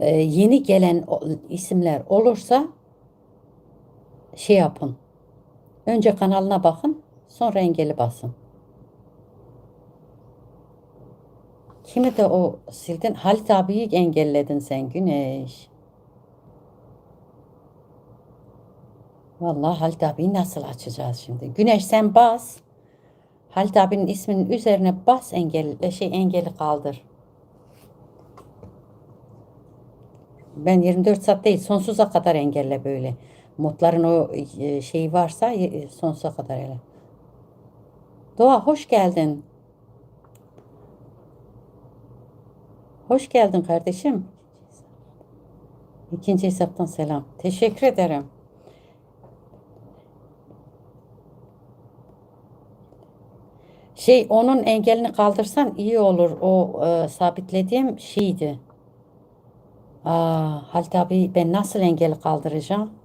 e, yeni gelen isimler olursa şey yapın. Önce kanalına bakın, sonra engeli basın. Kimi de o sildin? Halit abiyi engelledin sen Güneş. Vallahi Halit abiyi nasıl açacağız şimdi? Güneş sen bas. Halit abinin isminin üzerine bas engel şey engeli kaldır. Ben 24 saat değil sonsuza kadar engelle böyle. Modların o e, şeyi varsa e, sonsuza kadar hele. Doğa hoş geldin. Hoş geldin kardeşim. İkinci hesaptan selam. Teşekkür ederim. Şey onun engelini kaldırsan iyi olur. O e, sabitlediğim şeydi. Aa, Halit abi ben nasıl engeli kaldıracağım?